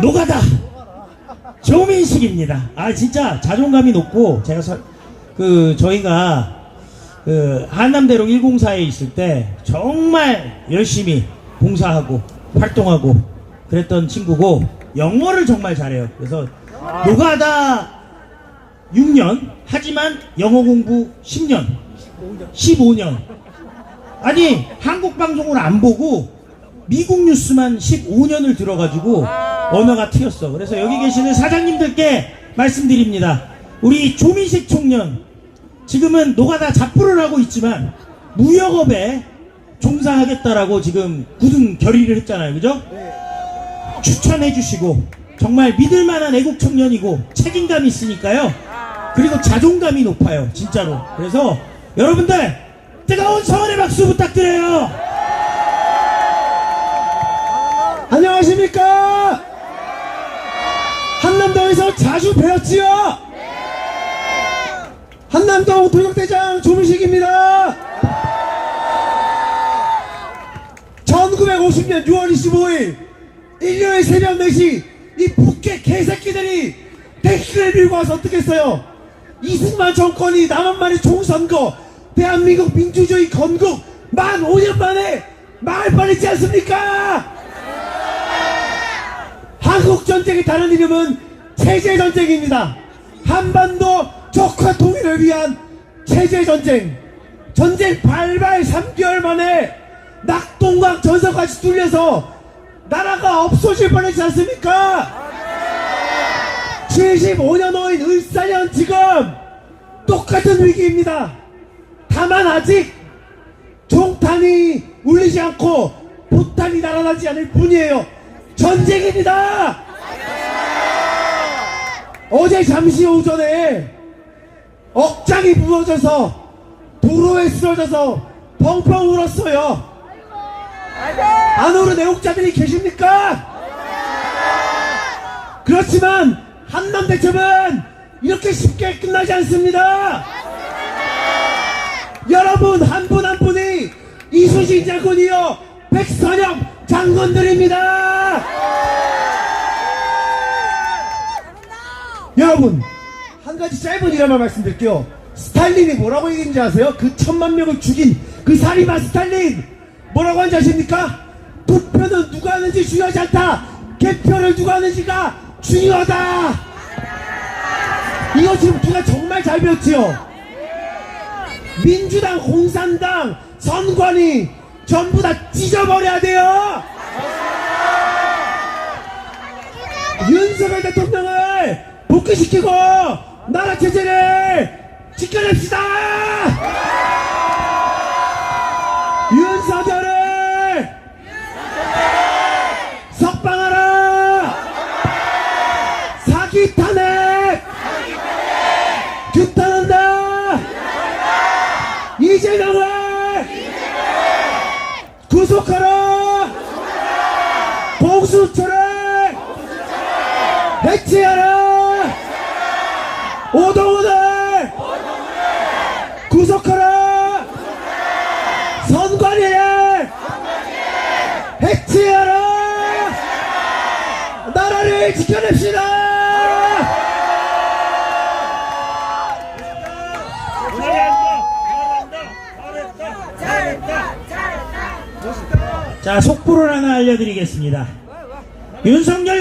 노가다 조민식입니다. 아 진짜 자존감이 높고 제가 서- 그 저희가 그 한남대로 104에 있을 때 정말 열심히 봉사하고 활동하고 그랬던 친구고 영어를 정말 잘해요. 그래서 노가다 6년 하지만 영어 공부 10년 15년 아니 한국 방송을 안 보고 미국 뉴스만 15년을 들어가지고 언어가 튀었어. 그래서 여기 계시는 사장님들께 말씀드립니다. 우리 조민식 총련 지금은 노가다 잡부를 하고 있지만 무역업에 종사하겠다라고 지금 굳은 결의를 했잖아요. 그죠? 추천해 주시고 정말 믿을 만한 애국 청년이고 책임감이 있으니까요. 그리고 자존감이 높아요. 진짜로. 그래서 여러분들 뜨거운 성원의 박수 부탁드려요. 안녕하십니까? 자주 배웠지요? 한남동 도역대장 조민식입니다. 1950년 6월 25일 일요일 새벽 4시 이 북계 개새끼들이 택시를 밀고 와서 어떻게 했어요? 이승만 정권이 남한만의 총선거 대한민국 민주주의 건국 만 5년 만에 망할 뻔했지 않습니까? 한국 전쟁의 다른 이름은 체제 전쟁입니다. 한반도 적화 통일을 위한 체제 전쟁. 전쟁 발발 3개월 만에 낙동강 전선까지 뚫려서 나라가 없어질 뻔했지 않습니까? 75년 후인 을사년 지금 똑같은 위기입니다. 다만 아직 종탄이 울리지 않고 포탄이 날아나지 않을 뿐이에요. 전쟁입니다. 어제 잠시 오전에 억장이 무너져서 도로에 쓰러져서 펑펑 울었어요. 안 울은 애국자들이 계십니까? 그렇지만 한남 대첩은 이렇게 쉽게 끝나지 않습니다. 여러분 한 분한 분이 이수진 장군이요 백선영 장군들입니다. 여러분 한 가지 짧은 일화만 말씀드릴게요. 스탈린이 뭐라고 얘기했는지 아세요? 그 천만 명을 죽인 그 살인마 스탈린 뭐라고 하는지 아십니까? 투표는 누가 하는지 중요하지 않다. 개표를 누가 하는지가 중요하다. 이거 지금 누가 정말 잘 배웠지요? 민주당, 공산당, 선관위 전부 다 찢어버려야 돼요. 윤석열 대통령을 복귀시키고 나라 체제를 지켜냅시다. 윤석열을 석방하라. 사기 탄핵 규탄한다. 이재명을 구속하라 공수처를 해체하라 오동훈을 구속하라! 선관위를 해체하라! 나라를 지켜냅시다. 자 속보를 하나 알려드리겠습니다. 윤석열